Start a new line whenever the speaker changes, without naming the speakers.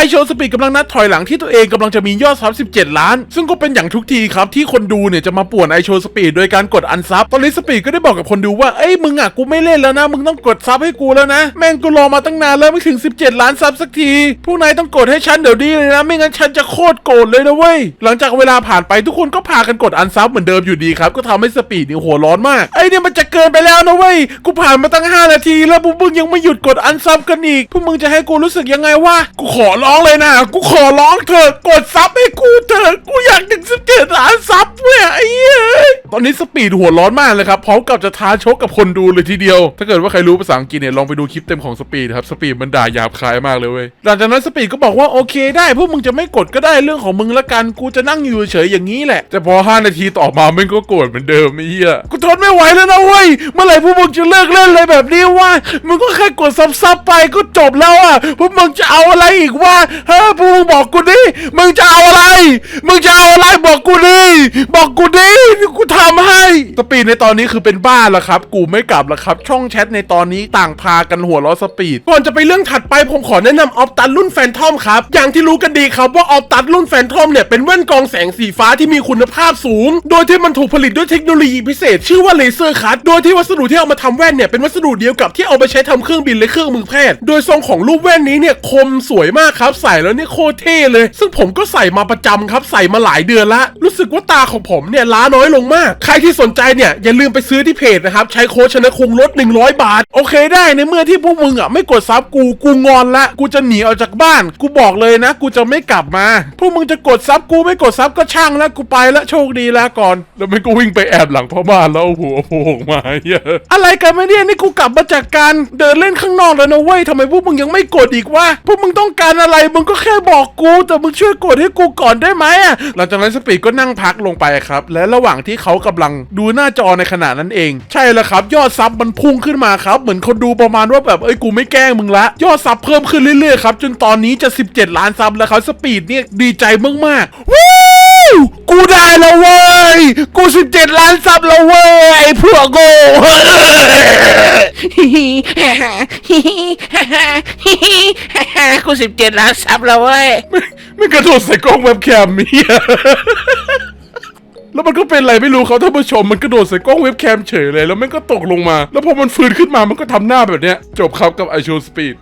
ไอโชสปีดกำลังนัดถอยหลังที่ตัวเองกำลังจะมียอดซับ17 ล้าน ซึ่งก็เป็นอย่างทุกทีครับ ที่คนดูเนี่ยจะมาป่วนไอโชสปีดโดยการกดอันซับตอนนี้สปีดก็ได้บอกกับคนดูว่าเอ้ยมึงอะกูไม่เล่นแล้วนะ มึงต้องกดซับให้กูแล้วนะ แม่งกูรอมาตั้งนานแล้วไม่ถึง 17 ล้านซับสักทีพวกนายต้องกดให้ฉันเดี๋ยวนี้เลยนะ ไม่งั้นฉันจะโคตรโกรธเลยนะเว้ยหลังจากเวลาผ่านไปทุกคนก็พากันกดอันซับเหมือนเดิมอยู่ดีครับก็ทำให้สปีดนี่หัวร้อนมากไอเนี่ยมันจะเกินไปแล้วนะเว้ยกูผ่านมาตั้ง 5 นาที แล้วมึงยังไม่หยุดกดอันซับกันอีกพวกมึงจะให้กูรู้สึกยังไงวะกูขอรอ้องเลยนะ กูขอร้องเธอกดซับให้กูเถอะกูอยากถึงสิบเจ็ดล้านซับเว้ยไอ้เหี้ย ตอนนี้สปีดหัวร้อนมากเลยครับพร้อมกับจะท้าชกกับคนดูเลยทีเดียว ถ้าเกิดว่าใครรู้ภาษาอังกฤษเนี่ยลองไปดูคลิปเต็มของสปีดครับสปีดมันด่าหยาบคายมากเลยเว้ยหลังจากนั้นสปีดก็บอกว่าโอเคได้พวกมึงจะไม่กดก็ได้เรื่องของมึงละกันกูจะนั่งอยู่เฉยอย่างนี้แหละแต่พอ 5 นาทีต่อมามันก็โกรธเหมือนเดิมไอ้เหี้ยกูทนไม่ไหวแล้วนะเว้ยเมื่อไหร่พวกมึงจะเลิกเล่นอะไรแบบนี้วะมึงก็แค่กดซับๆไปก็จบแล้วอะพวกมึงจะเอาอะไรอีกวะเฮ้ยพวกมึงบอกกูดิมึงจะเอาอะไร มึงจะเอาอะไรบอกกูดิบอกกูดิกูทำให้ สปีดในตอนนี้คือเป็นบ้าแล้วครับ กูไม่กลับแล้วครับ ช่องแชทในตอนนี้ต่างพากันหัวล้อสปีด ก่อนจะไปเรื่องถัดไปผมขอแนะนำออฟตันรุ่นแฟนทอมครับ อย่างที่รู้กันดีครับว่าออฟตันรุ่นแฟนทอมเนี่ยเป็นแว่นกองแสงสีฟ้าที่มีคุณภาพสูง โดยที่มันถูกผลิตด้วยเทคโนโลยีพิเศษ ชื่อว่าเลเซอร์คัตโดยที่วัสดุที่เอามาทำแว่นเนี่ยเป็นวัสดุเดียวกับที่เอาไปใช้ทำเครื่องบินและเครื่องมือแพทย์ โดยทรงของรูปแว่นนี้เนี่ยคมสวยมากครับ ใส่แล้วเนี่ยโคตรเท่เลย ซึ่งผมก็ใส่มาประจำครับใส่มาหลายเดือนละ รู้สึกว่าตาของผมเนี่ยล้าน้อยลงมากใครที่สนใจเนี่ยอย่าลืมไปซื้อที่เพจนะครับ ใช้โค้ดชนะคงลด 100 บาท โอเคได้ในเมื่อที่พวกมึงอะไม่กดซับกูกูงอนละกูจะหนีออกจากบ้าน กูบอกเลยนะ กูจะไม่กลับมา พวกมึงจะกดซับกูไม่กดซับก็ช่างแล้วกูไปละโชคดีล้วก่อน แล้วไมันก็วิ่งไปแอบหลังพ่อบ้านแล้วเอาหัวโผล่ออกมาเหี้ยอะไรกันไม่เนี่ยนี่กูกลับมาจากการเดินเล่นข้างนอกแล้วนะเว้ยทำไมพวกมึงยังไม่กดอีกวะพวกมึงต้องการอะไรมึงก็แค่บอกกูแต่มึงช่วยกดให้กูก่อนได้ไหมอะหลังจากนั้นสปีดก็นั่งพักลงไปครับ และระหว่างที่เขากำลังดูหน้าจอในขณะนั้นเอง ใช่แล้วครับ ยอดซับมันพุ่งขึ้นมาครับ เหมือนคนดูประมาณว่าแบบเอ้ยกูไม่แกล้งมึงละ ยอดซับเพิ่มขึ้นเรื่อยๆครับจนตอนนี้จะ 17 ล้านซับแล้วครับสปีดเนี่ยดีใจมากๆวู้กูได้แล้วเว้ย กู 17 ล้านซับแล้วเว้ยไอ้พวกโง่
กูสิบเจ็ดล้านซับแล้วเว้ย
ไม่ไม่กระโดดใส่กล้องเว็บแคมเมีย แล้วมันก็เป็นอะไรไม่รู้เขาท่านผู้ชมมันกระโดดใส่กล้องเว็บแคมเฉยเลย แล้วมันก็ตกลงมา แล้วพอมันฟื้นขึ้นมามันก็ทำหน้าแบบเนี้ยจบครับกับไอชูสปีด